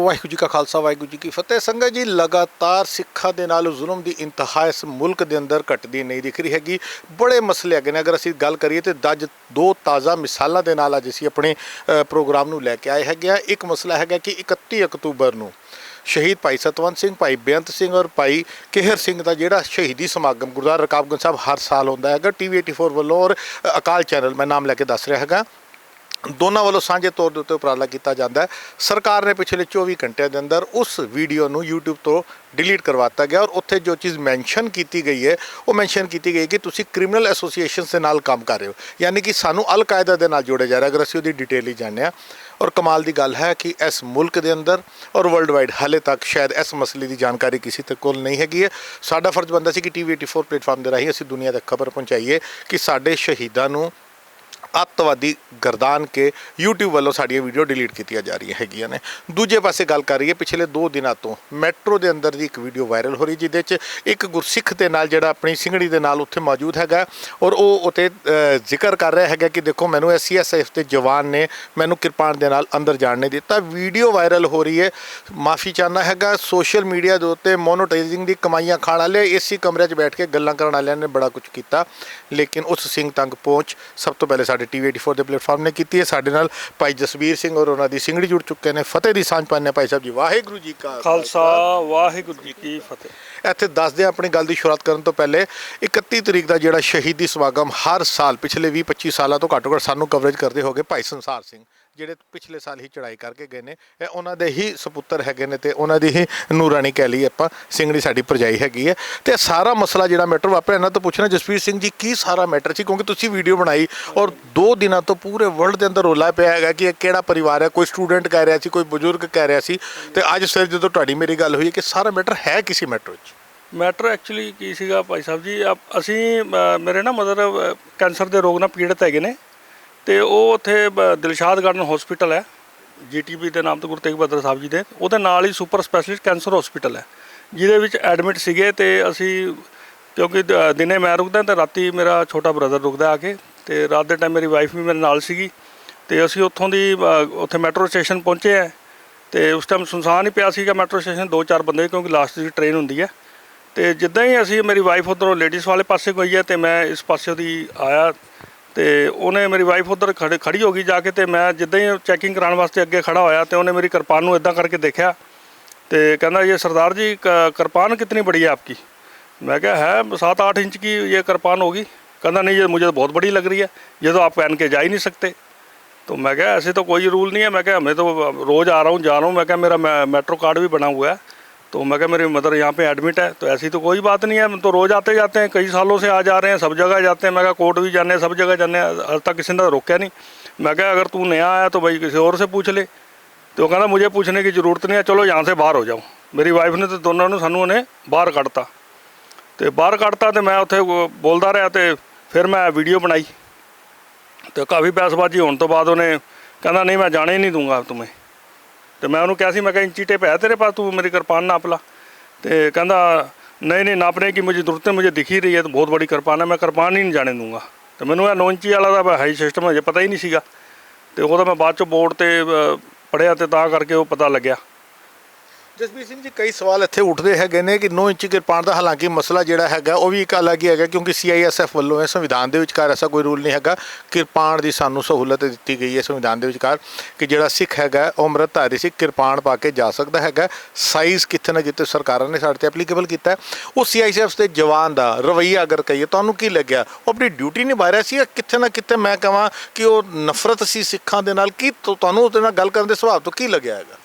ਵਾਹਿਗੁਰੂ ਜੀ ਕਾ ਖਾਲਸਾ, ਵਾਹਿਗੁਰੂ ਜੀ ਕੀ ਫਤਿਹ। ਸੰਗਤ ਜੀ, ਲਗਾਤਾਰ ਸਿੱਖਾਂ ਦੇ ਨਾਲ ਜ਼ੁਲਮ ਦੀ ਇੰਤਹਾ ਇਸ ਮੁਲਕ ਦੇ ਅੰਦਰ ਘਟਦੀ ਨਹੀਂ ਦਿਖ ਰਹੀ ਹੈਗੀ। ਬੜੇ ਮਸਲੇ ਹੈਗੇ ਨੇ। ਅਗਰ ਅਸੀਂ ਗੱਲ ਕਰੀਏ ਤੇ ਅੱਜ ਦੋ ਤਾਜ਼ਾ ਮਿਸਾਲਾਂ ਦੇ ਨਾਲ ਅੱਜ ਅਸੀਂ ਆਪਣੇ ਪ੍ਰੋਗਰਾਮ ਨੂੰ ਲੈ ਕੇ ਆਏ ਹੈਗੇ ਆ ਇੱਕ ਮਸਲਾ ਹੈਗਾ ਕਿ 31 ਅਕਤੂਬਰ ਨੂੰ ਸ਼ਹੀਦ ਭਾਈ ਸਤਵੰਤ ਸਿੰਘ, ਭਾਈ ਬੇਅੰਤ ਸਿੰਘ ਔਰ ਭਾਈ ਕਿਹਰ ਸਿੰਘ ਦਾ ਜਿਹੜਾ ਸ਼ਹੀਦੀ ਸਮਾਗਮ ਗੁਰਦੁਆਰਾ ਰਕਾਬਗੰਜ ਸਾਹਿਬ ਹਰ ਸਾਲ ਹੁੰਦਾ ਹੈਗਾ। ਟੀਵੀ 84 ਵੱਲੋਂ ਔਰ ਅਕਾਲ ਚੈਨਲ, ਮੈਂ ਨਾਮ ਲੈ ਕੇ ਦੱਸ ਰਿਹਾ ਹੈਗਾ। ਦੋਨਾਂ ਵੱਲੋਂ ਸਾਂਝੇ ਤੌਰ ਦੇ ਉੱਤੇ ਉਪਰਾਲਾ ਕੀਤਾ ਜਾਂਦਾ ਹੈ। ਸਰਕਾਰ ਨੇ ਪਿਛਲੇ 24 ਘੰਟਿਆਂ ਦੇ ਅੰਦਰ ਉਸ ਵੀਡੀਓ ਨੂੰ YouTube ਤੋਂ ਡਿਲੀਟ ਕਰਵਾਤਾ ਗਿਆ ਔਰ ਉੱਥੇ ਜੋ ਚੀਜ਼ ਮੈਂਸ਼ਨ ਕੀਤੀ ਗਈ ਹੈ, ਉਹ ਮੈਂਸ਼ਨ ਕੀਤੀ ਗਈ ਕਿ ਤੁਸੀਂ ਕ੍ਰਿਮੀਨਲ ਐਸੋਸੀਏਸ਼ਨ ਦੇ ਨਾਲ ਕੰਮ ਕਰ ਰਹੇ ਹੋ। ਯਾਨੀ ਕਿ ਸਾਨੂੰ ਅਲ ਕਾਇਦਾ ਦੇ ਨਾਲ ਜੋੜਿਆ ਜਾ ਰਿਹਾ ਅਗਰ ਅਸੀਂ ਉਹਦੀ ਡਿਟੇਲ ਹੀ ਜਾਣਦੇ ਹਾਂ ਔਰ ਕਮਾਲ ਦੀ ਗੱਲ ਹੈ ਕਿ ਇਸ ਮੁਲਕ ਦੇ ਅੰਦਰ ਔਰ ਵਰਲਡ ਵਾਈਡ ਹਾਲੇ ਤੱਕ ਸ਼ਾਇਦ ਇਸ ਮਸਲੇ ਦੀ ਜਾਣਕਾਰੀ ਕਿਸੇ ਤੱਕ ਕੋਲ ਨਹੀਂ ਹੈਗੀ ਹੈ। ਸਾਡਾ ਫਰਜ਼ ਬੰਦਾ ਸੀ ਕਿ ਟੀਵੀ 84 ਪਲੇਟਫਾਰਮ ਦੇ ਰਾਹੀਂ ਅਸੀਂ ਦੁਨੀਆ ਤੱਕ ਖਬਰ ਪਹੁੰਚਾਈਏ ਕਿ ਸਾਡੇ ਸ਼ਹੀਦਾਂ ਨੂੰ ਅੱਤਵਾਦੀ ਗਰਦਾਨ ਕੇ YouTube ਵੱਲੋਂ ਸਾਡੀਆਂ ਵੀਡੀਓ ਡਿਲੀਟ ਕੀਤੀਆਂ ਜਾ ਰਹੀਆਂ ਹੈਗੀਆਂ ਨੇ। ਦੂਜੇ ਪਾਸੇ ਗੱਲ ਕਰ ਰਹੀਏ, ਪਿਛਲੇ 2 ਦਿਨਾਂ ਤੋਂ ਮੈਟਰੋ ਦੇ ਅੰਦਰ ਦੀ ਇੱਕ ਵੀਡੀਓ ਵਾਇਰਲ ਹੋ ਰਹੀ, ਜਿਹਦੇ 'ਚ ਇੱਕ ਗੁਰਸਿੱਖ ਦੇ ਨਾਲ ਜਿਹੜਾ ਆਪਣੀ ਸਿੰਘੜੀ ਦੇ ਨਾਲ ਉੱਥੇ ਮੌਜੂਦ ਹੈਗਾ ਔਰ ਉਹ ਉਤੇ ਜ਼ਿਕਰ ਕਰ ਰਿਹਾ ਹੈਗਾ ਕਿ ਦੇਖੋ ਮੈਨੂੰ ਐਸਸੀਐਸਐਫ ਦੇ ਜਵਾਨ ਨੇ ਮੈਨੂੰ ਕਿਰਪਾਨ ਦੇ ਨਾਲ ਅੰਦਰ ਜਾਣ ਨਹੀਂ ਦਿੱਤਾ। ਵੀਡੀਓ ਵਾਇਰਲ ਹੋ ਰਹੀ ਹੈ। ਮਾਫੀ ਚਾਹਨਾ ਹੈਗਾ, ਸੋਸ਼ਲ ਮੀਡੀਆ ਦੇ ਉੱਤੇ ਮੋਨੋਟਾਈਜ਼ਿੰਗ ਦੀ ਕਮਾਈਆਂ ਖਾਣ ਵਾਲੇ ਏਸੀ ਕਮਰੇ 'ਚ ਬੈਠ ਕੇ ਗੱਲਾਂ ਕਰਨ ਵਾਲਿਆਂ ਨੇ ਬੜਾ ਕੁਝ ਕੀਤਾ, ਲੇਕਿਨ ਉਸ ਸਿੰਘ ਤੰਗ ਪਹੁੰਚ ਸਭ ਤੋਂ ਪਹਿਲੇ ਸਾਡੇ ਟੀਵੀ 84 ਦੇ ਪਲੇਟਫਾਰਮ ਨੇ ਕੀਤੀ ਹੈ। ਸਾਡੇ ਨਾਲ ਭਾਈ ਜਸਵੀਰ ਸਿੰਘ ਔਰ ਉਹਨਾਂ ਦੀ ਸਿੰਘੜੀ ਜੁੜ ਚੁੱਕੇ ਨੇ। ਫਤਿਹ ਦੀ ਸਾਂਝ ਹਾਂ ਭਾਈ ਸਾਹਿਬ ਜੀ। ਵਾਹਿਗੁਰੂ ਜੀ ਕਾ ਖਾਲਸਾ। ਵਾਹਿਗੁਰੂ ਜੀ ਕੀ ਫਤਿਹ। ਇੱਥੇ ਦੱਸਦੇ ਆਪਣੀ ਗੱਲ ਦੀ ਸ਼ੁਰੂਆਤ ਕਰਨ ਤੋਂ ਪਹਿਲੇ 31 ਤਰੀਕ ਦਾ ਜਿਹੜਾ ਸ਼ਹੀਦੀ ਸਮਾਗਮ ਹਰ ਸਾਲ ਪਿਛਲੇ 20 25 ਸਾਲਾਂ ਤੋਂ ਘੱਟੋ ਘੱਟ ਸਾਨੂੰ ਕਵਰੇਜ ਕਰਦੇ ਹੋਗੇ ਭਾਈ ਸੰਸਾਰ ਸਿੰਘ। ਜਿਹੜੇ ਪਿਛਲੇ ਸਾਲ ਹੀ ਚੜਾਈ ਕਰਕੇ ਗਏ ਨੇ, ਇਹ ਉਹਨਾਂ ਦੇ ਹੀ ਸਪੁੱਤਰ ਹੈਗੇ ਨੇ ਤੇ ਉਹਨਾਂ ਦੀ ਹੀ ਨੂਰਾਨੀ ਕਹਿ ਲਈ ਆਪਾਂ ਸਿੰਘੜੀ ਸਾਡੀ ਪਰਜਾਈ ਹੈਗੀ ਹੈ। ਤੇ ਇਹ ਸਾਰਾ ਮਸਲਾ ਜਿਹੜਾ ਮੈਟਰ ਵਾਪਰਿਆ, ਇਹਨਾਂ ਤੋਂ ਪੁੱਛਣਾ, ਜਸਵੀਰ ਸਿੰਘ ਜੀ, ਕੀ ਸਾਰਾ ਮੈਟਰ ਸੀ? ਕਿਉਂਕਿ ਤੁਸੀਂ ਵੀਡੀਓ ਬਣਾਈ ਔਰ ਦੋ ਦਿਨਾਂ ਤੋਂ ਪੂਰੇ ਵਰਲਡ ਦੇ ਅੰਦਰ ਰੋਲਾ ਪਿਆ ਹੈਗਾ ਕਿ ਇਹ ਕਿਹੜਾ ਪਰਿਵਾਰ ਹੈ, ਕੋਈ ਸਟੂਡੈਂਟ ਕਹਿ ਰਿਹਾ ਸੀ, ਕੋਈ ਬਜ਼ੁਰਗ ਕਹਿ ਰਿਹਾ ਸੀ। ਤੇ ਅੱਜ ਸਵੇਰ ਜਦੋਂ ਤੁਹਾਡੀ ਮੇਰੀ ਗੱਲ ਹੋਈ ਕਿ ਸਾਰਾ ਮੈਟਰ ਹੈ ਕਿਸੇ ਮੈਟਰ ਵਿੱਚ? ਮੈਟਰ ਐਕਚੁਅਲੀ ਕੀ ਸੀਗਾ ਭਾਈ ਸਾਹਿਬ ਜੀ, ਆਪ- ਅਸੀਂ ਮੇਰੇ ਨਾ ਮਦਰ ਕੈਂਸਰ ਦੇ ਰੋਗ ਨਾਲ ਪੀੜਤ ਹੈਗੇ ਨੇ। ਤੇ ਉਹ ਉੱਥੇ ਬ- ਦਿਲਸ਼ਾਦ ਗਾਰਡਨ ਹਸਪੀਟਲ ਹੈ। ਜੀਟੀਬੀ ਦੇ ਨਾਮ ਤੋਂ ਗੁਰੂ ਤੇਗ ਬਹਾਦਰ ਸਾਹਿਬ ਜੀ ਦੇ। ਉਹਦੇ ਨਾਲ ਹੀ ਸੁਪਰ ਸਪੈਸ਼ਲਿਸਟ ਕੈਂਸਰ ਹਸਪੀਟਲ ਹੈ। ਜਿਹਦੇ ਵਿੱਚ ਐਡਮਿਟ ਸੀਗੇ ਤੇ ਅਸੀਂ ਕਿਉਂਕਿ ਦ- ਦਿਨੇ ਮੈਂ ਰੁਕਦਾ ਤੇ ਰਾਤੀ ਮੇਰਾ ਛੋਟਾ ਬ੍ਰਦਰ ਰੁਕਦਾ ਆ ਕੇ। ਤੇ ਰਾਤ ਦੇ ਟਾਈਮ ਮੇਰੀ ਵਾਈਫ ਵੀ ਮੇਰੇ ਨਾਲ ਸੀਗੀ। ਤੇ ਅਸੀਂ ਉੱਥੋਂ ਦੀ ਅ, ਉੱਥੇ ਮੈਟਰੋ ਸਟੇਸ਼ਨ ਪਹੁੰਚੇ ਆ। ਤੇ ਉਸ ਟਾਈਮ ਸੁਨਸਾਨ ਹੀ ਪਿਆ ਸੀਗਾ ਮੈਟਰੋ ਸਟੇਸ਼ਨ ਦੋ ਚਾਰ ਬੰਦੇ ਕਿਉਂਕਿ ਲਾਸਟ ਦੀ ਟ੍ਰੇਨ ਹੁੰਦੀ ਹੈ। ਤੇ ਜਿੱਦਾਂ ਹੀ ਅਸੀਂ ਮੇਰੀ ਵਾਈਫ ਉਧਰੋਂ ਲੇਡੀਜ਼ ਵਾਲੇ ਪਾਸੇ ਗਈ ਹੈ ਤੇ ਮੈਂ ਇਸ ਪਾਸੇ ਦੀ ਆਇਆ। ਤੇ ਉਹਨੇ ਮੇਰੀ ਵਾਈਫ ਉਧਰ ਖੜੇ ਖੜੀ ਹੋ ਗਈ ਜਾ ਕੇ ਤੇ ਮੈਂ ਜਿੱਦਾਂ ਹੀ ਚੈਕਿੰਗ ਕਰਾਉਣ ਵਾਸਤੇ ਅੱਗੇ ਖੜਾ ਹੋਇਆ ਤੇ ਉਹਨੇ ਮੇਰੀ ਕਿਰਪਾਨ ਨੂੰ ਇਦਾਂ ਕਰਕੇ ਦੇਖਿਆ ਤੇ ਕਹਿੰਦਾ ਇਹ ਸਰਦਾਰ ਜੀ ਕ- किरपान कितनी बड़ी है आपकी मैं क्या है सात आठ इंच की ये किरपान होगी कहना नहीं ये मुझे तो बहुत बड़ी लग रही है ये तो आप पहन के जा ही नहीं सकते तो मैं क्या ऐसे तो कोई रूल नहीं है मैं क्या मैं तो रोज़ आ रहा हूँ जा रहा हूँ मैं क्या मेरा मै- मेट्रो कार्ड भी बना हुआ है तो मैं क्या मेरी मदर यहाँ पे एडमिट है तो ऐसी तो कोई बात नहीं है हम तो रोज़ आते जाते हैं कई सालों से आ जा रहे हैं सब जगह जाते हैं मैं क्या कोर्ट भी जाने हैं, सब जगह जाने हैं, आज तक किसी ने रोका नहीं मैं क्या अगर तू नया आया तो भाई किसी और से पूछ ले ਤੇ ਉਹ ਕਹਿੰਦਾ ਮੁਝੇ ਪੁੱਛਣੇ ਦੀ ਜ਼ਰੂਰਤ ਨਹੀਂ ਹੈ ਚਲੋ ਯਹਾਂ ਸੇ ਬਾਹਰ ਹੋ ਜਾਓ ਮੇਰੀ ਵਾਈਫ ਨੇ ਤੇ ਦੋਨਾਂ ਨੂੰ ਸਾਨੂੰ ਉਹਨੇ ਬਾਹਰ ਕੱਢਤਾ ਤੇ ਬਾਹਰ ਕੱਢਤਾ ਤੇ ਮੈਂ ਉੱਥੇ ਉਹ ਬੋਲਦਾ ਰਿਹਾ ਤੇ ਫਿਰ ਮੈਂ ਵੀਡੀਓ ਬਣਾਈ ਤੇ ਕਾਫੀ ਬਹਿਸਬਾਜ਼ੀ ਹੋਣ ਤੋਂ ਬਾਅਦ ਉਹਨੇ ਕਹਿੰਦਾ ਨਹੀਂ ਮੈਂ ਜਾਣੇ ਹੀ ਨਹੀਂ ਦੂੰਗਾ ਤੁਮੇ ਤੇ ਮੈਂ ਉਹਨੂੰ ਕਿਹਾ ਸੀ, ਮੈਂ ਕਿਹਾ ਇੰਚੀ ਟੇਪ ਹੈ ਤੇਰੇ ਪਾਸ, ਤੂੰ ਮੇਰੀ ਕਿਰਪਾਨ ਨਾਪ ਲਾ। ਤੇ ਕਹਿੰਦਾ, ਨਹੀਂ ਨਹੀਂ ਨਾਪਨੇ ਕੀ ਮੁਝੇ ਜ਼ਰੂਰਤ ਹੈ, ਮੁਝੇ ਦਿਖ ਹੀ ਰਹੀ ਹੈ, ਤਾਂ ਬਹੁਤ ਬੜੀ ਕਿਰਪਾਨ ਹੈ, ਮੈਂ ਕਿਰਪਾਨ ਹੀ ਨਹੀਂ ਜਾਣੇ ਦੂੰਗਾ ਤੇ ਮੈਨੂੰ ਇਹ 9 ਇੰਚੀ ਵਾਲਾ ਦਾ ਹਾਈ ਸਿਸਟਮ ਹਜੇ ਪਤਾ ਹੀ ਨਹੀਂ ਸੀਗਾ। ਤੇ ਉਹਦਾ ਮੈਂ ਬਾਅਦ ਚ ਬੋਰਡ ਤੇ ਪੜਿਆ ਤੇ ਤਾਂ ਕਰਕੇ ਉਹ ਪਤਾ ਲੱਗਿਆ। ਜਸਬੀਰ ਸਿੰਘ ਜੀ, ਕਈ ਸਵਾਲ ਇੱਥੇ ਉੱਠਦੇ ਹੈਗੇ ਨੇ ਕਿ 9 ਇੰਚ ਕਿਰਪਾਨ ਦਾ ਹਾਲਾਂਕਿ ਮਸਲਾ ਜਿਹੜਾ ਹੈਗਾ, ਉਹ ਵੀ ਇੱਕ ਅਲੱਗ ਹੀ ਹੈਗਾ ਕਿਉਂਕਿ ਸੀਆਈਐਸਐਫ ਵੱਲੋਂ ਇਹ ਸੰਵਿਧਾਨ ਦੇ ਵਿਚਕਾਰ ਐਸਾ ਕੋਈ ਰੂਲ ਨਹੀਂ ਹੈਗਾ। ਕਿਰਪਾਨ ਦੀ ਸਾਨੂੰ ਸਹੂਲਤ ਦਿੱਤੀ ਗਈ ਹੈ ਸੰਵਿਧਾਨ ਦੇ ਵਿਚਕਾਰ ਕਿ ਜਿਹੜਾ ਸਿੱਖ ਹੈਗਾ, ਉਹ ਅੰਮ੍ਰਿਤਧਾਰੀ ਸਿੱਖ ਕਿਰਪਾਨ ਪਾ ਕੇ ਜਾ ਸਕਦਾ ਹੈਗਾ। ਸਾਈਜ਼ ਕਿੱਥੇ ਨਾ ਕਿਤੇ ਸਰਕਾਰਾਂ ਨੇ ਸਾਡੇ ਤੇ ਐਪਲੀਕੇਬਲ ਕੀਤਾ ਹੈ। ਉਹ ਸੀਆਈਐਸਐਫ ਦੇ ਜਵਾਨ ਦਾ ਰਵਈਆ ਅਗਰ ਕਹੀਏ, ਤੁਹਾਨੂੰ ਕੀ ਲੱਗਿਆ? ਉਹ ਆਪਣੀ ਡਿਊਟੀ ਨਿਭਾ ਰਿਹਾ ਸੀ ਕਿੱਥੇ ਨਾ ਕਿਤੇ ਮੈਂ ਕਹਾਂ ਕਿ ਉਹ ਨਫ਼ਰਤ ਸੀ ਸਿੱਖਾਂ ਦੇ ਨਾਲ। ਕੀ ਤੁ- ਤੁਹਾਨੂੰ ਉਹਦੇ ਨਾਲ ਗੱਲ ਕਰਨ ਦੇ ਸੁਭਾਅ ਤੋਂ ਕੀ ਲੱਗਿਆ ਹੈਗਾ?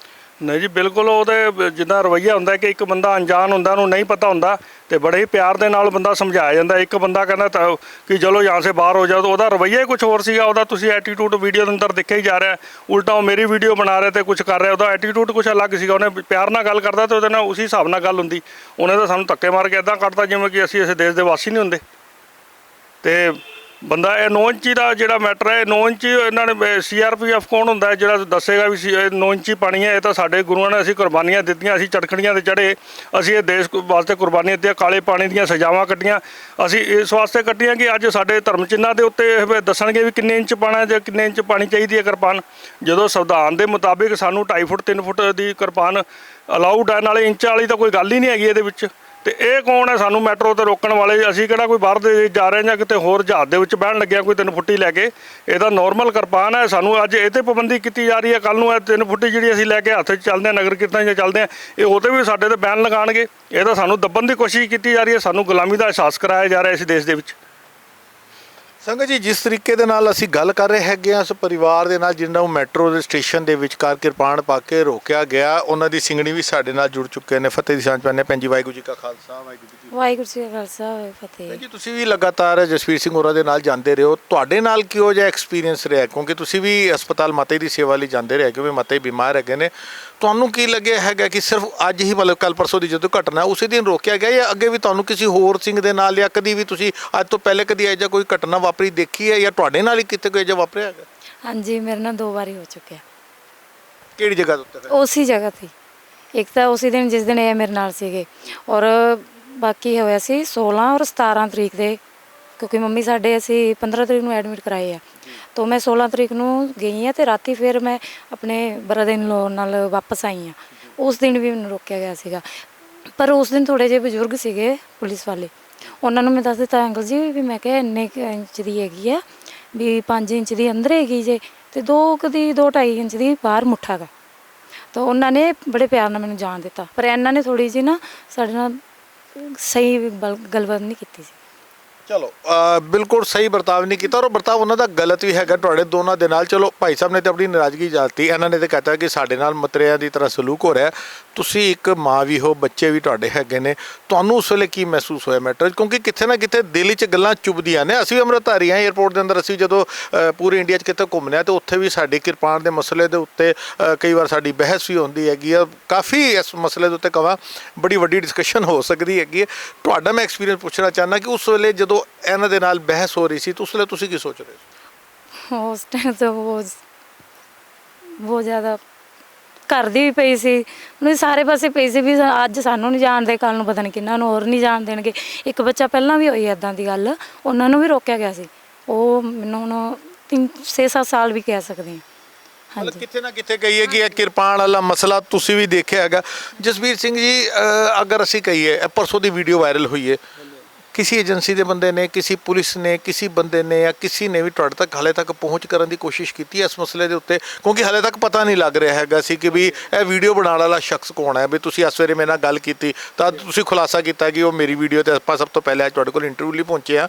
ਨਹੀਂ ਜੀ, ਬਿਲਕੁਲ ਉਹਦੇ ਜਿੱਦਾਂ ਰਵਈਆ ਹੁੰਦਾ ਕਿ ਇੱਕ ਬੰਦਾ ਅਣਜਾਣ ਹੁੰਦਾ, ਉਹਨੂੰ ਨਹੀਂ ਪਤਾ ਹੁੰਦਾ ਤੇ ਬੜੇ ਹੀ ਪਿਆਰ ਦੇ ਨਾਲ ਬੰਦਾ ਸਮਝਾਇਆ ਜਾਂਦਾ। ਇੱਕ ਬੰਦਾ ਕਹਿੰਦਾ ਤਾਂ ਕਿ ਚਲੋ ਯਹਾਂ ਸੇ ਬਾਹਰ ਹੋ ਜਾਓ, ਤਾਂ ਉਹਦਾ ਰਵਈਆ ਹੀ ਕੁਝ ਹੋਰ ਸੀਗਾ, ਉਹਦਾ ਤੁਸੀਂ ਐਟੀਟਿਊਡ ਵੀਡੀਓ ਦੇ ਅੰਦਰ ਦੇਖਿਆ ਹੀ ਜਾ ਰਿਹਾ। ਉਲਟਾ ਉਹ ਮੇਰੀ ਵੀਡੀਓ ਬਣਾ ਰਿਹਾ ਤੇ ਕੁਝ ਕਰ ਰਿਹਾ, ਉਹਦਾ ਐਟੀਟਿਊਡ ਕੁਝ ਅਲੱਗ ਸੀਗਾ। ਉਹਨੇ ਪਿਆਰ ਨਾਲ ਗੱਲ ਕਰਦਾ ਤੇ ਉਹਦੇ ਨਾਲ ਉਸੇ ਹਿਸਾਬ ਨਾਲ ਗੱਲ ਹੁੰਦੀ। ਉਹਨੇ ਤਾਂ ਸਾਨੂੰ ਧੱਕੇ ਮਾਰ ਕੇ ਇਦਾਂ ਕੱਢਤਾ ਜਿਵੇਂ ਕਿ ਅਸੀਂ ਇਸ ਦੇਸ਼ ਦੇ ਵਾਸੀ ਨਹੀਂ ਹੁੰਦੇ। ਤੇ ਬੰਦਾ ਇਹ 9 ਇੰਚੀ ਦਾ ਜਿਹੜਾ ਮੈਟਰ ਹੈ 9 ਇੰਚੀ ਇਹਨਾਂ ਨੇ ਸੀਆਰਪੀਐਫ ਕੌਣ ਹੁੰਦਾ ਹੈ, ਜਿਹੜਾ ਦੱਸੇਗਾ ਵੀ ਇਹ 9 ਇੰਚੀ ਪਾਣੀ ਹੈ, ਇਹ ਤਾਂ ਸਾਡੇ ਗੁਰੂਆਂ ਨੇ ਅਸੀਂ ਕੁਰਬਾਨੀਆਂ ਦਿੱਤੀਆਂ, ਅਸੀਂ ਚੜਖੜੀਆਂ ਤੇ ਚੜੇ ਅਸੀਂ ਇਹ ਦੇਸ਼ ਵਾਸਤੇ ਕੁਰਬਾਨੀਆਂ ਦਿੱਤੀਆਂ, ਕਾਲੇ ਪਾਣੀ ਦੀਆਂ ਸਜ਼ਾਵਾਂ ਕੱਟੀਆਂ, ਅਸੀਂ ਇਸ ਵਾਸਤੇ ਕੱਟੀਆਂ ਕਿ ਅੱਜ ਸਾਡੇ ਧਰਮ ਚਿੰਨਾਂ ਦੇ ਉੱਤੇ ਇਹ ਦੱਸਣਗੇ ਵੀ ਕਿੰਨੇ ਇੰਚ ਪਾਣਾ ਜਾਂ ਕਿੰਨੇ ਇੰਚ ਪਾਣੀ ਚਾਹੀਦੀ ਹੈ ਕਿਰਪਾਨ। ਜਦੋਂ ਸੰਵਿਧਾਨ ਦੇ ਮੁਤਾਬਿਕ ਸਾਨੂੰ 2.5 ਫੁੱਟ 3 ਫੁੱਟ ਦੀ ਕਿਰਪਾਨ ਅਲਾਉਡ ਹੈ, ਨਾਲੇ ਇੰਚ ਵਾਲੀ ਤਾਂ ਕੋਈ ਗੱਲ ਹੀ ਨਹੀਂ ਹੈਗੀ ਇਹਦੇ ਵਿੱਚ। ਤੇ ਇਹ ਕੌਣ ਹੈ? ਸਾਨੂੰ ਮੈਟਰੋ ਤੇ ਰੋਕਣ ਵਾਲੇ ਅਸੀਂ ਕਿਹੜਾ ਕੋਈ ਬਾਹਰ ਦੇ ਜਾ ਰਹੇ ਹਾਂ ਜਾਂ ਕਿਤੇ ਹੋਰ ਜਹਾਜ਼ ਦੇ ਵਿੱਚ ਬਹਿਣ ਲੱਗਿਆ ਕੋਈ ਤਿੰਨ ਫੁੱਟੀ ਲੈ ਕੇ? ਇਹਦਾ ਤਾਂ ਨਾਰਮਲ ਕਿਰਪਾਨ ਹੈ। ਸਾਨੂੰ ਅੱਜ ਇਹ ਤੇ ਪਾਬੰਦੀ ਕੀਤੀ ਜਾ ਰਹੀ ਹੈ। ਕੱਲ ਨੂੰ ਇਹ ਤਿੰਨ ਫੁੱਟੀ ਜਿਹੜੀ ਅਸੀਂ ਲੈ ਕੇ ਹੱਥ 'ਚ ਚੱਲਦੇ ਹਾਂ, ਨਗਰ ਕੀਰਤਨ 'ਚ ਚੱਲਦੇ ਹਾਂ, ਇਹ ਉਹਤੇ ਵੀ ਸਾਡੇ ਤੇ ਬੈਨ ਲਗਾਉਣਗੇ। ਇਹਦਾ ਸਾਨੂੰ ਦੱਬਣ ਦੀ ਕੋਸ਼ਿਸ਼ ਕੀਤੀ ਜਾ ਰਹੀ ਹੈ। ਸਾਨੂੰ ਗੁਲਾਮੀ ਦਾ ਅਹਿਸਾਸ ਕਰਾਇਆ ਜਾ ਰਿਹਾ ਇਸ ਦੇਸ਼ ਦੇ ਵਿੱਚ। ਸੰਗਤ ਜੀ ਜਿਸ ਤਰੀਕੇ ਦੇ ਨਾਲ ਅਸੀਂ ਗੱਲ ਕਰ ਰਹੇ ਹੈਗੇ ਆ ਉਸ ਪਰਿਵਾਰ ਦੇ ਨਾਲ ਜਿਨ੍ਹਾਂ ਨੂੰ ਮੈਟਰੋ ਦੇ ਸਟੇਸ਼ਨ ਦੇ ਵਿਚਕਾਰ ਕਿਰਪਾਨ ਪਾ ਕੇ ਰੋਕਿਆ ਗਿਆ ਉਹਨਾਂ ਦੀ ਸਿੰਗਣੀ ਵੀ ਸਾਡੇ ਨਾਲ ਜੁੜ ਚੁੱਕੇ ਨੇ। ਫਤਿਹ ਦੀ ਸਾਂਝ ਪਾਣੇ ਭੈਣ ਜੀ ਵਾਹਿਗੁਰੂ ਜੀ ਕਾ ਖਾਲਸਾ ਵਾਹਿਗੁਰੂ ਜੀ ਕੀ ਵਾਹਿਗੁਰੂ ਜੀ ਕਾ ਖਾਲਸਾ ਫਤਿਹ। ਜੀ ਤੁਸੀਂ ਵੀ ਲਗਾਤਾਰ ਜਸਵੀਰ ਸਿੰਘ ਹੋਰਾਂ ਦੇ ਨਾਲ ਜਾਂਦੇ ਰਹੇ ਹੋ। ਤੁਹਾਡੇ ਨਾਲ ਕਿਹੋ ਜਿਹਾ ਐਕਸਪੀਰੀਅੰਸ ਰਿਹਾ? ਕਿਉਂਕਿ ਤੁਸੀਂ ਵੀ ਹਸਪਤਾਲ ਮਾਤੇ ਦੀ ਸੇਵਾ ਲਈ ਜਾਂਦੇ ਰਹੇ ਕਿਉਂਕਿ ਮਾਤੇ ਬਿਮਾਰ ਹੈਗੇ ਨੇ। ਤੁਹਾਨੂੰ ਕੀ ਲੱਗਿਆ ਹੈਗਾ ਕਿ ਸਿਰਫ ਅੱਜ ਹੀ ਮਤਲਬ ਕੱਲ ਪਰਸੋਂ ਦੀ ਜਦੋਂ ਘਟਨਾ ਉਸੇ ਦਿਨ ਰੋਕਿਆ ਗਿਆ ਜਾਂ ਅੱਗੇ ਵੀ ਤੁਹਾਨੂੰ ਕਿਸੇ ਹੋਰ ਸਿੰਘ ਦੇ ਨਾਲ ਜਾਂ ਕਦੀ ਵੀ ਤੁਸੀਂ ਅੱਜ ਤੋਂ ਪਹਿਲੇ ਕਦੀ ਜਿਹਾ ਕੋਈ ਘਟਨਾ ਵਾਪਰੀ ਦੇਖੀ ਹੈ ਜਾਂ ਤੁਹਾਡੇ ਨਾਲ ਹੀ ਕਿਤੇ ਕੋਈ ਜਿਹਾ ਵਾਪਰਿਆ ਹੈਗਾ? ਹਾਂਜੀ ਮੇਰੇ ਨਾਲ ਦੋ ਵਾਰੀ ਹੋ ਚੁੱਕਿਆ। ਕਿਹੜੀ ਜਗ੍ਹਾ ਦੇ ਉੱਤੇ ਉਸੇ ਜਗ੍ਹਾ ਤੇ। ਇੱਕ ਤਾਂ ਉਸੇ ਦਿਨ ਜਿਸ ਦਿਨ ਇਹ ਮੇਰੇ ਨਾਲ ਸੀਗੇ। ਔਰ ਬਾਕੀ ਹੋਇਆ ਸੀ 16 ਔਰ 17 ਤਰੀਕ ਦੇ ਕਿਉਂਕਿ ਮੰਮੀ ਸਾਡੇ ਅਸੀਂ 15 ਤਰੀਕ ਨੂੰ ਐਡਮਿਟ ਕਰਾਏ ਆ। ਤੋਂ ਮੈਂ 16 ਤਰੀਕ ਨੂੰ ਗਈ ਆ ਤੇ ਰਾਤੀ ਫਿਰ ਮੈਂ ਆਪਣੇ ਬਰਦਰ ਇਨ ਲੋ ਨਾਲ ਵਾਪਸ ਆਈ ਆ। ਉਸ ਦਿਨ ਵੀ ਮੈਨੂੰ ਰੋਕਿਆ ਗਿਆ ਸੀਗਾ। ਪਰ ਉਸ ਦਿਨ ਥੋੜੇ ਜਿਹੇ ਬਜ਼ੁਰਗ ਸੀਗੇ ਪੁਲਿਸ ਵਾਲੇ। ਉਹਨਾਂ ਨੂੰ ਮੈਂ ਦੱਸ ਦਿੱਤਾ ਅੰਕਲ ਜੀ ਵੀ ਮੈਂ ਕਿਹਾ ਇੰਨੇ ਕੁ ਇੰਚ ਦੀ ਹੈਗੀ ਆ, ਵੀ 5 ਇੰਚ ਦੀ ਅੰਦਰ ਹੈਗੀ ਜੇ ਤੇ 2 ਕਦੀ 2.5 ਇੰਚ ਦੀ ਬਾਹਰ ਮੁੱਠਾ ਗਾ। ਤਾਂ ਉਹਨਾਂ ਨੇ ਬੜੇ ਪਿਆਰ ਨਾਲ ਮੈਨੂੰ ਜਾਣ ਦਿੱਤਾ। ਪਰ ਇਹਨਾਂ ਨੇ ਥੋੜੀ ਜੀ ਨਾ ਸਾਡੇ ਨਾਲ ਸਹੀ ਬਲ- ਗੱਲਬਾਤ ਨਹੀਂ ਕੀਤੀ ਸੀ। ਚਲੋ ਬਿਲਕੁਲ ਸਹੀ ਵਰਤਾਵ ਨਹੀਂ ਕੀਤਾ ਔਰ ਉਹ ਵਰਤਾਵ ਉਹਨਾਂ ਦਾ ਗਲਤ ਵੀ ਹੈਗਾ ਤੁਹਾਡੇ ਦੋਨਾਂ ਦੇ ਨਾਲ। ਚਲੋ, ਭਾਈ ਸਾਹਿਬ ਨੇ ਤੇ ਆਪਣੀ ਨਾਰਾਜ਼ਗੀ ਜਾਤੀ, ਇਹਨਾਂ ਨੇ ਤੇ ਕਹਤਾ ਕਿ ਸਾਡੇ ਨਾਲ ਮਤਰਿਆਂ ਦੀ ਤਰ੍ਹਾਂ ਸਲੂਕ ਹੋ ਰਿਹਾ। ਤੁਸੀਂ ਇੱਕ ਮਾਂ ਵੀ ਹੋ, ਬੱਚੇ ਵੀ ਤੁਹਾਡੇ ਹੈਗੇ ਨੇ। ਤੁਹਾਨੂੰ ਉਸ ਵੇਲੇ ਕੀ ਮਹਿਸੂਸ ਹੋਇਆ ਮੈਟਰ? ਕਿਉਂਕਿ ਕਿਤੇ ਨਾ ਕਿਤੇ ਦਿਲ 'ਚ ਗੱਲਾਂ ਚੁਭਦੀਆਂ ਨੇ। ਅਸੀਂ ਵੀ ਅੰਮ੍ਰਿਤਧਾਰੀ ਹਾਂ 에ਅਰਪੋਰਟ ਦੇ ਅੰਦਰ, ਅਸੀਂ ਜਦੋਂ ਪੂਰੇ ਇੰਡੀਆ 'ਚ ਕਿਤੇ ਘੁੰਮਨੇ ਆ ਤੇ ਉੱਥੇ ਵੀ ਸਾਡੀ ਕਿਰਪਾਨ ਦੇ ਮਸਲੇ ਦੇ ਉੱਤੇ ਕਈ ਵਾਰ ਸਾਡੀ ਬਹਿਸ ਵੀ ਹੁੰਦੀ ਹੈਗੀ ਆ। ਕਾਫੀ ਇਸ ਮਸਲੇ ਦੇ ਉੱਤੇ ਕਹਾਂ ਬੜੀ ਵੱਡੀ ਡਿਸਕਸ਼ਨ ਹੋ ਸਕਦੀ ਹੈਗੀ ਹੈ। ਤੁਹਾਡਾ ਮੈਂ ਐਕਸਪੀਰੀਅੰਸ ਪੁੱਛਣਾ ਚਾਹੁੰਦਾ ਕਿ ਉਸ ਵੇਲੇ ਜਦੋਂ ਇਹਨਾਂ ਦੇ ਨਾਲ ਬਹਿਸ ਹੋ ਰਹੀ ਸੀ ਤਾਂ ਉਸ ਵੇਲੇ ਤੁਸੀਂ ਕੀ ਸੋਚ ਰਹੇ ਸੀ? ਉਸ ਟਾਈਮ ਤਾਂ ਬਹੁਤ ਬਹੁਤ ਜ਼ਿਆਦਾ ਕਰਦੀ ਵੀ ਪਈ ਸੀ। ਉਹਨੇ ਸਾਰੇ ਪਾਸੇ ਪਈ ਸੀ ਵੀ ਅੱਜ ਸਾਨੂੰ ਨਹੀਂ ਜਾਣਦੇ ਕੱਲ ਨੂੰ ਪਤਾ ਨਹੀਂ ਕਿੰਨਾ ਨੂੰ ਹੋਰ ਨਹੀਂ ਜਾਣ ਦੇਣਗੇ। ਇੱਕ ਬੱਚਾ ਪਹਿਲਾਂ ਵੀ ਹੋਈ ਐਦਾਂ ਦੀ ਗੱਲ ਉਹਨਾਂ ਨੂੰ ਵੀ ਰੋਕਿਆ ਗਿਆ ਸੀ। ਉਹ ਮੈਨੂੰ ਹੁਣ 3 6-7 ਸਾਲ ਵੀ ਕਹਿ ਸਕਦੇ ਹਾਂ ਮਤਲਬ ਹਾਂਜੀ। ਕਿਤੇ ਨਾ ਕਿਤੇ ਕਹੀਏ ਕਿ ਇਹ ਕਿਰਪਾਨ ਵਾਲਾ ਮਸਲਾ ਤੁਸੀਂ ਵੀ ਦੇਖਿਆ ਹੈਗਾ। ਜਸਵੀਰ ਸਿੰਘ ਜੀ ਅਹ, ਅਗਰ ਅਸੀਂ ਕਹੀਏ ਇਹ ਪਰਸੋਂ ਦੀ ਵੀਡੀਓ ਵਾਇਰਲ ਹੋਈ ਹੈ। ਕਿਸੇ ਏਜੰਸੀ ਦੇ ਬੰਦੇ ਨੇ, ਕਿਸੇ ਪੁਲਿਸ ਨੇ, ਕਿਸੇ ਬੰਦੇ ਨੇ ਜਾਂ ਕਿਸੇ ਨੇ ਵੀ ਤੁਹਾਡੇ ਤੱਕ ਹਾਲੇ ਤੱਕ ਪਹੁੰਚ ਕਰਨ ਦੀ ਕੋਸ਼ਿਸ਼ ਕੀਤੀ ਹੈ ਇਸ ਮਸਲੇ ਦੇ ਉੱਤੇ? ਕਿਉਂਕਿ ਹਾਲੇ ਤੱਕ ਪਤਾ ਨਹੀਂ ਲੱਗ ਰਿਹਾ ਹੈਗਾ ਸੀ ਕਿ ਵੀ ਇਹ ਵੀਡੀਓ ਬਣਾਉਣ ਵਾਲਾ ਸ਼ਖਸ ਕੌਣ ਹੈ? ਵੀ ਤੁਸੀਂ ਇਸ ਵੇਲੇ ਮੇਰੇ ਨਾਲ ਗੱਲ ਕੀਤੀ, ਤਾਂ ਤੁਸੀਂ ਖੁਲਾਸਾ ਕੀਤਾ ਕਿ ਉਹ ਮੇਰੀ ਵੀਡੀਓ ਤੇ ਆਪਾਂ ਸਭ ਤੋਂ ਪਹਿਲੇ ਅੱਜ ਤੁਹਾਡੇ ਕੋਲ ਇੰਟਰਵਿਊ ਲਈ ਪਹੁੰਚੇ ਆ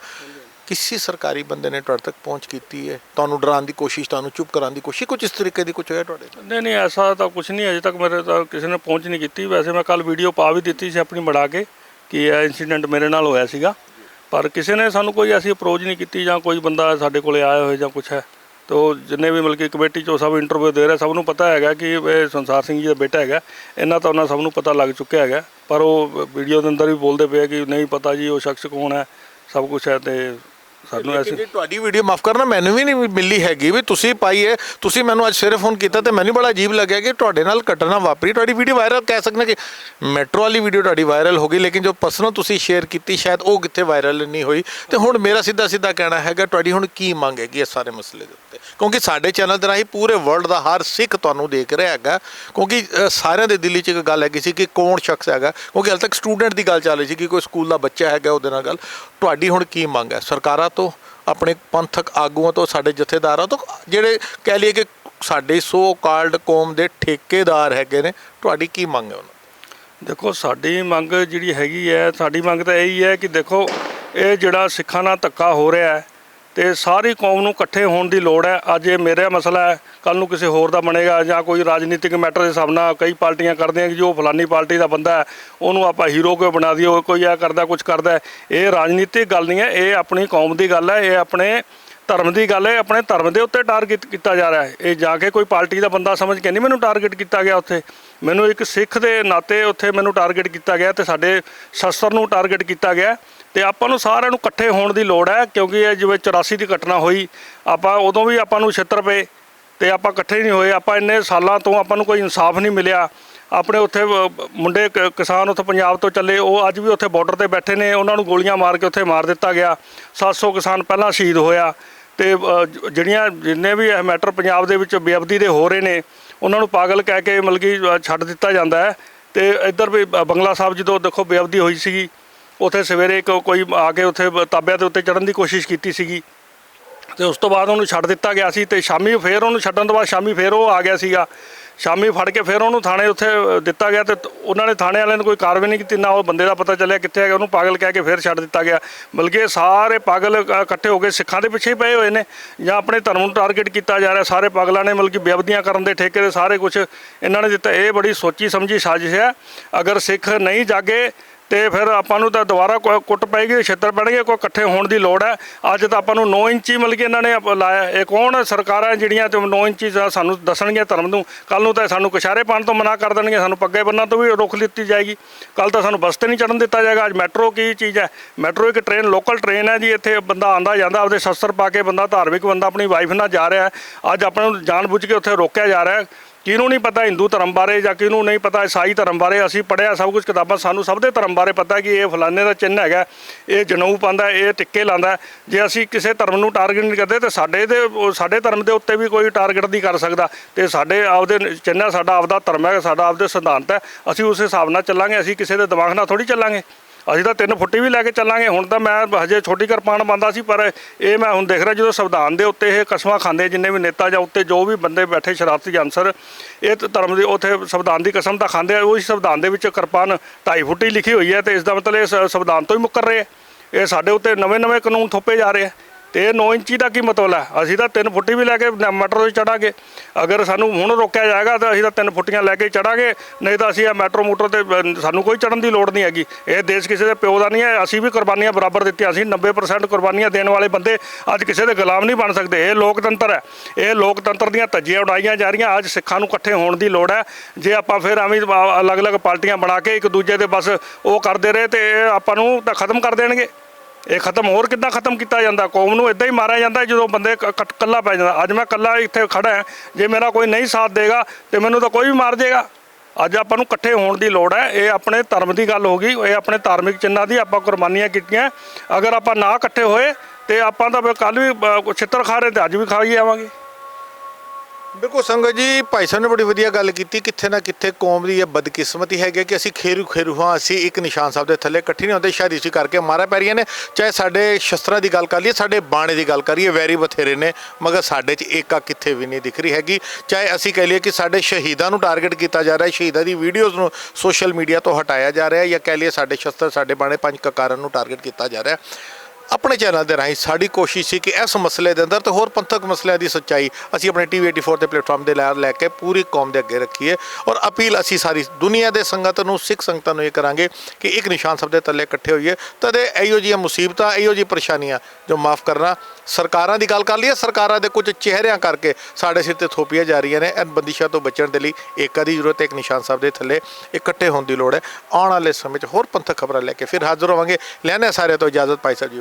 ਕਿਸੇ ਸਰਕਾਰੀ ਬੰਦੇ ਨੇ ਤੁਹਾਡੇ ਤੱਕ ਪਹੁੰਚ ਕੀਤੀ ਹੈ? ਤੁਹਾਨੂੰ ਡਰਾਉਣ ਦੀ ਕੋਸ਼ਿਸ਼, ਤੁਹਾਨੂੰ ਚੁੱਪ ਕਰਾਉਣ ਦੀ ਕੋਸ਼ਿਸ਼ ਕੁਝ ਇਸ ਤਰੀਕੇ ਦੀ ਕੁਝ ਹੋਇਆ ਤੁਹਾਡੇ ਨਹੀਂ ਨਹੀਂ, ਐਸਾ ਤਾਂ ਕੁਝ ਨਹੀਂ, ਅਜੇ ਤੱਕ ਮੇਰੇ ਤਾਂ ਕਿਸੇ ਨੇ ਪਹੁੰਚ ਨਹੀਂ ਕੀਤੀ। ਵੈਸੇ ਮੈਂ ਕੱਲ ਵੀਡੀਓ ਪਾ ਵੀ ਦਿੱਤੀ ਸੀ ਆਪਣੀ ਬਣਾ ਕੇ। ਕਿ ਇਹ ਇਨਸੀਡੈਂਟ ਮੇਰੇ ਨਾਲ ਹੋਇਆ ਸੀਗਾ। ਪਰ ਕਿਸੇ ਨੇ ਸਾਨੂੰ ਕੋਈ ਐਸੀ ਅਪਰੋਚ ਨਹੀਂ ਕੀਤੀ ਜਾਂ ਕੋਈ ਬੰਦਾ ਸਾਡੇ ਕੋਲੇ ਆਇਆ ਹੋਏ ਜਾਂ ਕੁਝ ਹੈ। ਤੇ ਉਹ ਜਿੰਨੇ ਵੀ ਮਤਲਬ ਕਿ ਕਮੇਟੀ ਚੋਂ ਸਭ ਇੰਟਰਵਿਊ ਦੇ ਰਹੇ, ਸਭ ਨੂੰ ਪਤਾ ਹੈਗਾ ਕਿ ਇਹ ਸੰਸਾਰ ਸਿੰਘ ਜੀ ਦਾ ਬੇਟਾ ਹੈਗਾ। ਇਹਨਾਂ ਤਾਂ ਉਹਨਾਂ ਸਭ ਨੂੰ ਪਤਾ ਲੱਗ ਚੁੱਕਿਆ ਹੈਗਾ। ਪਰ ਉਹ ਵੀਡੀਓ ਦੇ ਅੰਦਰ ਵੀ ਬੋਲਦੇ ਪਏ ਕਿ ਨਹੀਂ ਪਤਾ ਜੀ, ਉਹ ਸ਼ਖਸ ਕੌਣ ਹੈ, ਸਭ ਕੁਝ ਹੈ ਤੇ ਸਾਨੂੰ ਐਸੀ ਜੀ ਤੁਹਾਡੀ ਵੀਡੀਓ ਮਾਫ ਕਰਨਾ ਮੈਨੂੰ ਵੀ ਨਹੀਂ ਮਿਲੀ ਹੈਗੀ ਵੀ ਤੁਸੀਂ ਪਾਈ ਹੈ। ਤੁਸੀਂ ਮੈਨੂੰ ਅੱਜ ਸਵੇਰੇ ਫੋਨ ਕੀਤਾ ਤੇ ਮੈਨੂੰ ਬੜਾ ਅਜੀਬ ਲੱਗਿਆ ਕਿ ਤੁਹਾਡੇ ਨਾਲ ਘਟਨਾ ਵਾਪਰੀ। ਤੁਹਾਡੀ ਵੀਡੀਓ ਵਾਇਰਲ ਕਹਿ ਸਕਦੇ ਕਿ ਮੈਟਰੋ ਵਾਲੀ ਵੀਡੀਓ ਤੁਹਾਡੀ ਵਾਇਰਲ ਹੋ ਗਈ ਲੇਕਿਨ ਜੋ ਪਰਸਨਲ ਤੁਸੀਂ ਸ਼ੇਅਰ ਕੀਤੀ ਸ਼ਾਇਦ ਉਹ ਕਿੱਥੇ ਵਾਇਰਲ ਨਹੀਂ ਹੋਈ। ਤੇ ਹੁਣ ਮੇਰਾ ਸਿੱਧਾ ਸਿੱਧਾ ਕਹਿਣਾ ਹੈਗਾ ਤੁਹਾਡੀ ਹੁਣ ਕੀ ਮੰਗ ਹੈਗੀ ਇਸ ਸਾਰੇ ਮਸਲੇ ਦੇ ਉੱਤੇ? ਕਿਉਂਕਿ ਸਾਡੇ ਚੈਨਲ ਦੇ ਰਾਹੀਂ ਪੂਰੇ ਵਰਲਡ ਦਾ ਹਰ ਸਿੱਖ ਤੁਹਾਨੂੰ ਦੇਖ ਰਿਹਾ ਹੈਗਾ। ਕਿਉਂਕਿ ਸਾਰਿਆਂ ਦੇ ਦਿਲ 'ਚ ਇੱਕ ਗੱਲ ਹੈਗੀ ਸੀ ਕਿ ਕੌਣ ਸ਼ਖਸ ਹੈਗਾ। ਕਿਉਂਕਿ ਹਾਲੇ ਤੱਕ ਸਟੂਡੈਂਟ ਦੀ ਗੱਲ ਚੱਲ ਰਹੀ ਸੀ ਕਿ ਕੋਈ ਸਕੂਲ ਦਾ ਬੱਚਾ ਹੈਗਾ ਉਹਦੇ ਨਾਲ ਗੱਲ। ਤੁਹਾਡੀ ਹੁਣ ਕੀ ਮੰਗ ਹੈ? ਸਰਕਾਰਾਂ ਤੋਂ, ਆਪਣੇ ਪੰਥਕ ਆਗੂਆਂ ਤੋਂ, ਸਾਡੇ ਜਥੇਦਾਰਾਂ ਤੋਂ, ਜਿਹੜੇ ਕਹਿ ਲਈਏ ਕਿ ਸਾਡੇ ਸੋ ਕਾਲਡ ਕੌਮ ਦੇ ਠੇਕੇਦਾਰ ਹੈਗੇ ਨੇ, ਤੁਹਾਡੀ ਕੀ ਮੰਗ ਹੈ ਉਹਨਾਂ ਦੇਖੋ, ਸਾਡੀ ਮੰਗ ਜਿਹੜੀ ਹੈਗੀ ਹੈ, ਸਾਡੀ ਮੰਗ ਤਾਂ ਇਹੀ ਹੈ ਕਿ ਦੇਖੋ, ਇਹ ਜਿਹੜਾ ਸਿੱਖਾਂ ਨਾਲ ਧੱਕਾ ਹੋ ਰਿਹਾ ਹੈ ਤੇ ਸਾਰੀ ਕੌਮ ਨੂੰ ਇਕੱਠੇ ਹੋਣ ਦੀ ਲੋੜ ਹੈ। ਅੱਜ ਇਹ ਮੇਰਾ ਮਸਲਾ ਹੈ। ਕੱਲ ਨੂੰ ਕਿਸੇ ਹੋਰ ਦਾ ਬਣੇਗਾ ਜਾਂ ਕੋਈ ਰਾਜਨੀਤਿਕ ਮੈਟਰ ਦੇ ਹਿਸਾਬ ਨਾਲ ਕਈ ਪਾਰਟੀਆਂ ਕਰਦੀਆਂ ਕਿ ਜੋ ਫਲਾਨੀ ਪਾਰਟੀ ਦਾ ਬੰਦਾ ਹੈ, ਉਹਨੂੰ ਆਪਾਂ ਹੀਰੋ ਕੋਈ ਬਣਾ ਦਈਏ ਕੋਈ ਇਹ ਕਰਦਾ ਕੁਝ ਕਰਦਾ ਇਹ ਰਾਜਨੀਤਿਕ ਗੱਲ ਨਹੀਂ ਹੈ, ਇਹ ਆਪਣੀ ਕੌਮ ਦੀ ਗੱਲ ਹੈ, ਇਹ ਆਪਣੇ ਧਰਮ ਦੀ ਗੱਲ ਹੈ, ਆਪਣੇ ਧਰਮ ਦੇ ਉੱਤੇ ਟਾਰਗੇਟ ਕੀਤਾ ਜਾ ਰਿਹਾ ਹੈ। ਇਹ ਜਾ ਕੇ ਕੋਈ ਪਾਰਟੀ ਦਾ ਬੰਦਾ ਸਮਝ ਕੇ ਨਹੀਂ ਮੈਨੂੰ ਟਾਰਗੇਟ ਕੀਤਾ ਗਿਆ ਉੱਥੇ। ਮੈਨੂੰ ਇੱਕ ਸਿੱਖ ਦੇ ਨਾਤੇ ਉੱਥੇ ਮੈਨੂੰ ਟਾਰਗੇਟ ਕੀਤਾ ਗਿਆ ਤੇ ਸਾਡੇ ਸ਼ਸਤਰ ਨੂੰ ਟਾਰਗੇਟ ਕੀਤਾ ਗਿਆ। ਤੇ ਆਪਾਂ ਨੂੰ ਸਾਰਿਆਂ ਨੂੰ ਇਕੱਠੇ ਹੋਣ ਦੀ ਲੋੜ ਹੈ, ਕਿਉਂਕਿ ਇਹ ਜਿਵੇਂ 84 ਦੀ ਘਟਨਾ ਹੋਈ, ਆਪਾਂ ਉਦੋਂ ਵੀ ਆਪਾਂ ਨੂੰ ਛਿੱਤਰ ਪਏ ਤੇ ਆਪਾਂ ਇਕੱਠੇ ਨਹੀਂ ਹੋਏ, ਆਪਾਂ ਇੰਨੇ ਸਾਲਾਂ ਤੋਂ ਆਪਾਂ ਨੂੰ ਕੋਈ ਇਨਸਾਫ ਨਹੀਂ ਮਿਲਿਆ। ਆਪਣੇ ਉੱਥੇ ਮੁੰਡੇ ਕ- ਕਿਸਾਨ ਉੱਥੇ ਪੰਜਾਬ ਤੋਂ ਚੱਲੇ, ਉਹ ਅੱਜ ਵੀ ਉੱਥੇ ਬਾਰਡਰ ਤੇ ਬੈਠੇ ਨੇ, ਉਹਨਾਂ ਨੂੰ ਗੋਲੀਆਂ ਮਾਰ ਕੇ ਉੱਥੇ ਮਾਰ ਦਿੱਤਾ ਗਿਆ। 700 ਕਿਸਾਨ ਪਹਿਲਾਂ ਸ਼ਹੀਦ ਹੋਇਆ ਤੇ ਜਿਹੜੀਆਂ ਜਿੰਨੇ ਵੀ ਇਹ ਮੈਟਰ ਪੰਜਾਬ ਦੇ ਵਿੱਚ ਬੇਅਬਦੀ ਦੇ ਹੋ ਰਹੇ ਨੇ, ਉਹਨਾਂ ਨੂੰ ਪਾਗਲ ਕਹਿ ਕੇ ਮਤਲਬ ਕਿ ਛੱਡ ਦਿੱਤਾ ਜਾਂਦਾ ਹੈ। ਤੇ ਇੱਧਰ ਵੀ ਬ- ਬੰਗਲਾ ਸਾਹਿਬ ਜਦੋਂ ਦੇਖੋ ਬੇਅਬਦੀ ਹੋਈ ਸੀਗੀ ਉੱਥੇ ਸਵੇਰੇ ਇੱਕ ਕੋਈ ਆ ਕੇ ਉੱਥੇ ਬ- ਤਾਬਿਆਂ ਦੇ ਉੱਤੇ ਚੜਨ ਦੀ ਕੋਸ਼ਿਸ਼ ਕੀਤੀ ਸੀਗੀ। ਤੇ ਉਸ ਤੋਂ ਬਾਅਦ ਉਹਨੂੰ ਛੱਡ ਦਿੱਤਾ ਗਿਆ ਸੀ ਤੇ ਸ਼ਾਮੀ ਫੇਰ ਉਹਨੂੰ ਛੱਡਣ ਤੋਂ ਬਾਅਦ ਸ਼ਾਮੀ ਫੇਰ ਉਹ ਆ ਗਿਆ ਸੀਗਾ। ਸ਼ਾਮੀ ਫੜ ਕੇ ਫੇਰ ਉਹਨੂੰ ਥਾਣੇ ਉੱਥੇ ਅ, ਦਿੱਤਾ ਗਿਆ ਤੇ ਤ- ਉਹਨਾਂ ਨੇ ਥਾਣੇ ਵਾਲਿਆਂ ਨੇ ਕੋਈ ਕਾਰਵਾਈ ਨਹੀਂ ਕੀਤੀ ਨਾ ਉਹ ਬੰਦੇ ਦਾ ਪਤਾ ਚੱਲਿਆ ਕਿੱਥੇ ਹੈਗਾ ਉਹਨੂੰ ਪਾਗਲ ਕਹਿ ਕੇ ਫੇਰ ਛੱਡ ਦਿੱਤਾ ਗਿਆ। ਬਲਕਿ ਇਹ ਸਾਰੇ ਪਾਗਲ ਅ, ਇਕੱਠੇ ਹੋ ਕੇ ਸਿੱਖਾਂ ਦੇ ਪਿੱਛੇ ਹੀ ਪਏ ਹੋਏ ਨੇ ਜਾਂ ਆਪਣੇ ਧਰਮ ਨੂੰ ਟਾਰਗੇਟ ਕੀਤਾ ਜਾ ਰਿਹਾ। ਸਾਰੇ ਪਾਗਲਾਂ ਨੇ ਮਤਲਬ ਕਿ ਬੇਅਬਦੀਆਂ ਕਰਨ ਦੇ ਠੇਕੇ ਦੇ ਸਾਰੇ ਕੁਝ ਇਹਨਾਂ ਨੇ ਦਿੱਤਾ। ਇਹ ਬੜੀ ਸੋਚੀ ਸਮਝੀ ਸਾਜ਼ਿਸ਼ ਹੈ। ਅਗਰ ਸਿੱਖ ਨਹੀਂ ਜਾਗੇ ਤੇ ਫਿਰ ਆਪਾਂ ਨੂੰ ਤਾਂ ਦੁਬਾਰਾ ਕੁ- ਕੁੱਟ ਪਏਗੀ, ਛੇਤਰ ਪੈਣਗੇ, ਕੋਈ ਇਕੱਠੇ ਹੋਣ ਦੀ ਲੋੜ ਹੈ। ਅੱਜ ਤਾਂ ਆਪਾਂ ਨੂੰ 9 ਇੰਚੀ ਮਿਲ ਕੇ ਇਹਨਾਂ ਨੇ ਲਾਇਆ। ਇਹ ਕੌਣ ਸਰਕਾਰਾਂ ਜਿਹੜੀਆਂ ਤੇ 9 ਇੰਚੀ ਸਾਨੂੰ ਦੱਸਣਗੀਆਂ ਧਰਮ ਨੂੰ। ਕੱਲ ਨੂੰ ਤਾਂ ਸਾਨੂੰ ਕਸ਼ਾਰੇ ਪਾਣ ਤੋਂ ਮਨਾ ਕਰ ਦੇਣਗੇ, ਸਾਨੂੰ ਪੱਗੇ ਬੰਨਾਂ ਤੋਂ ਵੀ ਰੋਕ ਲਿੱਤੀ ਜਾਏਗੀ। ਕੱਲ ਤਾਂ ਸਾਨੂੰ ਬੱਸ ਤੇ ਨਹੀਂ ਚੜਨ ਦਿੱਤਾ ਜਾਏਗਾ। ਅੱਜ ਮੈਟਰੋ ਕੀ ਚੀਜ਼ ਹੈ? ਮੈਟਰੋ ਇੱਕ ਟ੍ਰੇਨ, ਲੋਕਲ ਟ੍ਰੇਨ ਹੈ ਜੀ। ਇੱਥੇ ਬੰਦਾ ਆਂਦਾ ਜਾਂਦਾ, ਆਪਦੇ ਸ਼ਸਤਰ ਪਾ ਕੇ ਬੰਦਾ, ਧਾਰਮਿਕ ਬੰਦਾ, ਆਪਣੀ ਵਾਈਫ ਨਾਲ ਜਾ ਰਿਹਾ ਅੱਜ ਆਪਾਂ ਨੂੰ ਜਾਣ ਬੁੱਝ ਕੇ ਉੱਥੇ ਰੋਕਿਆ ਜਾ ਰਿਹਾ ਕਿਹਨੂੰ ਨਹੀਂ ਪਤਾ ਹਿੰਦੂ ਧਰਮ ਬਾਰੇ ਜਾਂ ਕਿਹਨੂੰ ਨਹੀਂ ਪਤਾ ਈਸਾਈ ਧਰਮ ਬਾਰੇ? ਅਸੀਂ ਪੜਿਆ ਸਭ ਕੁਝ ਕਿਤਾਬਾਂ ਸਾਨੂੰ ਸਭ ਦੇ ਧਰਮ ਬਾਰੇ ਪਤਾ ਕਿ ਇਹ ਫਲਾਣੇ ਦਾ ਚਿੰਨ੍ਹ ਹੈਗਾ, ਇਹ ਜਨਊ ਪਾਉਂਦਾ, ਇਹ ਟਿੱਕੇ ਲਾਉਂਦਾ। ਜੇ ਅਸੀਂ ਕਿਸੇ ਧਰਮ ਨੂੰ ਟਾਰਗੇਟ ਨਹੀਂ ਕਰਦੇ ਤੇ ਸਾਡੇ ਦੇ ਸਾਡੇ ਧਰਮ ਦੇ ਉੱਤੇ ਵੀ ਕੋਈ ਟਾਰਗੇਟ ਨਹੀਂ ਕਰ ਸਕਦਾ। ਤੇ ਸਾਡੇ ਆਪਦੇ ਚਿੰਨ੍ਹ ਸਾਡਾ ਆਪਦਾ ਧਰਮ ਹੈ, ਸਾਡਾ ਆਪਦੇ ਸਿਧਾਂਤ ਹੈ, ਅਸੀਂ ਉਸ ਹਿਸਾਬ ਨਾਲ ਚੱਲਾਂਗੇ, ਅਸੀਂ ਕਿਸੇ ਦੇ ਦਿਮਾਗ ਨਾਲ ਥੋੜੀ ਚੱਲਾਂਗੇ। ਅਸੀਂ ਤਾਂ ਤਿੰਨ ਫੁੱਟੀ ਵੀ ਲੈ ਕੇ ਚੱਲਾਂਗੇ। ਹੁਣ ਤਾਂ ਮੈਂ ਹਜੇ ਛੋਟੀ ਕਿਰਪਾਨ ਬੰਦਾ ਸੀ, ਪਰ ਇਹ ਮੈਂ ਹੁਣ ਦੇਖ ਰਿਹਾ ਜਦੋਂ ਸੰਵਿਧਾਨ ਦੇ ਉੱਤੇ ਇਹ ਕਸਮਾਂ ਖਾਂਦੇ ਜਿੰਨੇ ਵੀ ਨੇਤਾ ਜਾਂ ਉੱਤੇ ਜੋ ਵੀ ਬੰਦੇ ਬੈਠੇ, ਸ਼ਰਾਰਤੀ ਅਨਸਰ, ਇਹ ਧਰਮ ਦੇ ਉੱਥੇ ਸੰਵਿਧਾਨ ਦੀ ਕਸਮ ਤਾਂ ਖਾਂਦੇ ਆ, ਉਹ ਸੰਵਿਧਾਨ ਦੇ ਵਿੱਚ ਕਿਰਪਾਨ ਢਾਈ ਫੁੱਟੀ ਲਿਖੀ ਹੋਈ ਹੈ ਤੇ ਇਸ ਦਾ ਮਤਲਬ ਇਹ ਸ- ਸੰਵਿਧਾਨ ਤੋਂ ਹੀ ਮੁੱਕਰ ਰਹੇ ਆ। ਇਹ ਸਾਡੇ ਉੱਤੇ ਨਵੇਂ-ਨਵੇਂ ਕਾਨੂੰਨ ਥੋਪੇ ਜਾ ਰਹੇ ਆ। ਤੇ ਇਹ 9 ਇੰਚੀ ਦਾ ਕੀ ਮਤਲਬ ਹੈ? ਅਸੀਂ ਤਾਂ 3 ਫੁੱਟੀ ਵੀ ਲੈ ਕੇ ਨ- ਮੈਟਰੋ 'ਤੇ ਚੜਾਂਗੇ। ਅਗਰ ਸਾਨੂੰ ਹੁਣ ਰੋਕਿਆ ਜਾਏਗਾ ਤਾਂ ਅਸੀਂ ਤਾਂ 3 ਫੁੱਟੀਆਂ ਲੈ ਕੇ ਚੜਾਂਗੇ। ਨਹੀਂ ਤਾਂ ਅਸੀਂ ਇਹ ਮੈਟਰੋ ਮੋਟਰ ਤੇ ਸਾਨੂੰ ਕੋਈ ਚੜਨ ਦੀ ਲੋੜ ਨਹੀਂ ਹੈਗੀ। ਇਹ ਦੇਸ਼ ਕਿਸੇ ਦੇ ਪਿਓ ਦਾ ਨਹੀਂ ਹੈ। ਅਸੀਂ ਵੀ ਕੁਰਬਾਨੀਆਂ ਬਰਾਬਰ ਦਿੱਤੀਆਂ। ਅਸੀਂ 90% ਕੁਰਬਾਨੀਆਂ ਦੇਣ ਵਾਲੇ ਬੰਦੇ ਅੱਜ ਕਿਸੇ ਦੇ ਗੁਲਾਮ ਨਹੀਂ ਬਣ ਸਕਦੇ। ਇਹ ਲੋਕਤੰਤਰ ਹੈ। ਇਹ ਲੋਕਤੰਤਰ ਦੀਆਂ ਧੱਜੀਆਂ ਉਡਾਈਆਂ ਜਾ ਰਹੀਆਂ। ਅੱਜ ਸਿੱਖਾਂ ਨੂੰ ਇਕੱਠੇ ਹੋਣ ਦੀ ਲੋੜ ਹੈ। ਜੇ ਆਪਾਂ ਫਿਰ ਐਵੇਂ ਅਲੱਗ-ਅਲੱਗ ਪਾਰਟੀਆਂ ਬਣਾ ਕੇ ਇੱਕ ਦੂਜੇ ਦੇ ਬਸ ਉਹ ਕਰਦੇ ਰਹੇ ਤੇ ਇਹ ਆਪਾਂ ਨੂੰ ਤਾਂ ਖਤਮ ਕਰ ਦੇਣਗੇ। ਇਹ ਖਤਮ ਹੋਰ ਕਿੱਦਾਂ ਖਤਮ ਕੀਤਾ ਜਾਂਦਾ? ਕੌਮ ਨੂੰ ਇਦਾਂ ਹੀ ਮਾਰਿਆ ਜਾਂਦਾ ਜਦੋਂ ਬੰਦੇ ਕ- ਇਕੱਲਾ ਪੈ ਜਾਂਦਾ। ਅੱਜ ਮੈਂ ਇਕੱਲਾ ਇੱਥੇ ਖੜਾ ਹਾਂ। ਜੇ ਮੇਰਾ ਕੋਈ ਨਹੀਂ ਸਾਥ ਦੇਗਾ ਤੇ ਮੈਨੂੰ ਤਾਂ ਕੋਈ ਵੀ ਮਾਰ ਦੇਗਾ। ਅੱਜ ਆਪਾਂ ਨੂੰ ਇਕੱਠੇ ਹੋਣ ਦੀ ਲੋੜ ਹੈ। ਇਹ ਆਪਣੇ ਧਰਮ ਦੀ ਗੱਲ ਹੋ ਗਈ। ਇਹ ਆਪਣੇ ਧਾਰਮਿਕ ਚਿੰਨਾਂ ਦੀ ਆਪਾਂ ਕੁਰਬਾਨੀਆਂ ਕੀਤੀਆਂ। ਅਗਰ ਆਪਾਂ ਨਾ ਇਕੱਠੇ ਹੋਏ ਤੇ ਆਪਾਂ ਤਾਂ ਕੱਲ ਵੀ ਛਿੱਤਰ ਖਾ ਰਹੇ ਤੇ ਅੱਜ ਵੀ ਖਾਈ ਆਵਾਂਗੇ। ਬਿਲਕੁਲ ਸੰਗਤ ਜੀ, ਭਾਈ ਸਾਹਿਬ ਨੇ ਬੜੀ ਵਧੀਆ ਗੱਲ ਕੀਤੀ, ਕਿੱਥੇ ਨਾ ਕਿੱਥੇ ਕੌਮ ਦੀ ਇਹ ਬਦਕਿਸਮਤੀ ਹੈਗੀ ਕਿ ਅਸੀਂ ਖੇਰੂ ਖੇਰੂ ਹਾਂ, ਅਸੀਂ ਇੱਕ ਨਿਸ਼ਾਨ ਸਾਹਿਬ ਦੇ ਥੱਲੇ ਇਕੱਠੇ ਨਹੀਂ ਹੁੰਦੇ, ਸ਼ਾਇਦ ਇਸੇ ਕਰਕੇ ਮਾਰਾ ਪੈ ਰਹੀਆਂ ਨੇ। ਚਾਹੇ ਸਾਡੇ ਸ਼ਸਤਰਾਂ ਦੀ ਗੱਲ ਕਰ ਲਈਏ, ਸਾਡੇ ਬਾਣੇ ਦੀ ਗੱਲ ਕਰੀਏ ਵੈਰੀ ਬਥੇਰੇ ਨੇ, ਮਗਰ ਸਾਡੇ 'ਚ ਏਕਾ ਕਿੱਥੇ ਵੀ ਨਹੀਂ ਦਿਖ ਰਹੀ ਹੈਗੀ। ਚਾਹੇ ਅਸੀਂ ਕਹਿ ਲਈਏ ਕਿ ਸਾਡੇ ਸ਼ਹੀਦਾਂ ਨੂੰ ਟਾਰਗੇਟ ਕੀਤਾ ਜਾ ਰਿਹਾ, ਸ਼ਹੀਦਾਂ ਦੀ ਵੀਡੀਓਜ਼ ਨੂੰ ਸੋਸ਼ਲ ਮੀਡੀਆ ਤੋਂ ਹਟਾਇਆ ਜਾ ਰਿਹਾ, ਜਾਂ ਕਹਿ ਲਈਏ ਸਾਡੇ ਸ਼ਸਤਰ, ਸਾਡੇ ਬਾਣੇ ਪੰਜ ਕਕਾਰਾਂ ਨੂੰ ਟਾਰਗੇਟ ਕੀਤਾ ਜਾ ਰਿਹਾ। ਆਪਣੇ ਚੈਨਲ ਦੇ ਰਾਹੀਂ ਸਾਡੀ ਕੋਸ਼ਿਸ਼ ਸੀ ਕਿ ਇਸ ਮਸਲੇ ਦੇ ਅੰਦਰ ਤੇ ਹੋਰ ਪੰਥਕ ਮਸਲਿਆਂ ਦੀ ਸੱਚਾਈ ਅਸੀਂ ਆਪਣੇ ਟੀਵੀ 84 ਦੇ ਪਲੇਟਫਾਰਮ ਦੇ ਲੈ ਲੈ ਕੇ ਪੂਰੀ ਕੌਮ ਦੇ ਅੱਗੇ ਰੱਖੀਏ ਔਰ ਅਪੀਲ ਅਸੀਂ ਸਾਰੀ ਦੁਨੀਆ ਦੇ ਸੰਗਤ ਨੂੰ, ਸਿੱਖ ਸੰਗਤਾਂ ਨੂੰ ਇਹ ਕਰਾਂਗੇ ਕਿ ਇੱਕ ਨਿਸ਼ਾਨ ਸਾਹਿਬ ਦੇ ਥੱਲੇ ਇਕੱਠੇ ਹੋਈਏ। ਤਦੇ ਇਹੋ ਜਿਹੀਆਂ ਮੁਸੀਬਤਾਂ, ਇਹੋ ਜਿਹੀ ਪਰੇਸ਼ਾਨੀਆਂ ਜੋ ਮਾਫ ਕਰਨਾ ਸਰਕਾਰਾਂ ਦੀ ਗੱਲ ਕਰ ਲਈਏ, ਸਰਕਾਰਾਂ ਦੇ ਕੁਝ ਚਿਹਰਿਆਂ ਕਰਕੇ ਸਾਡੇ ਸਿਰ ਤੇ ਥੋਪੀਆਂ ਜਾ ਰਹੀਆਂ ਨੇ। ਇਹਨਾਂ ਬੰਦਿਸ਼ਾਂ ਤੋਂ ਬਚਣ ਦੇ ਲਈ ਏਕਾ ਦੀ ਜ਼ਰੂਰਤ ਹੈ ਇੱਕ ਨਿਸ਼ਾਨ ਸਾਹਿਬ ਦੇ ਥੱਲੇ ਇਕੱਠੇ ਹੋਣ ਦੀ ਲੋੜ ਹੈ। ਆਉਣ ਵਾਲੇ ਸਮੇਂ 'ਚ ਹੋਰ ਪੰਥਕ ਖਬਰਾਂ ਲੈ ਕੇ ਫਿਰ ਹਾਜ਼ਰ ਹੋਵਾਂਗੇ। ਲੈਣੇ ਸਾਰੇ ਤੋਂ ਇਜਾਜ਼ਤ। ਭਾਈ ਸਾਹਿਬ ਜੀ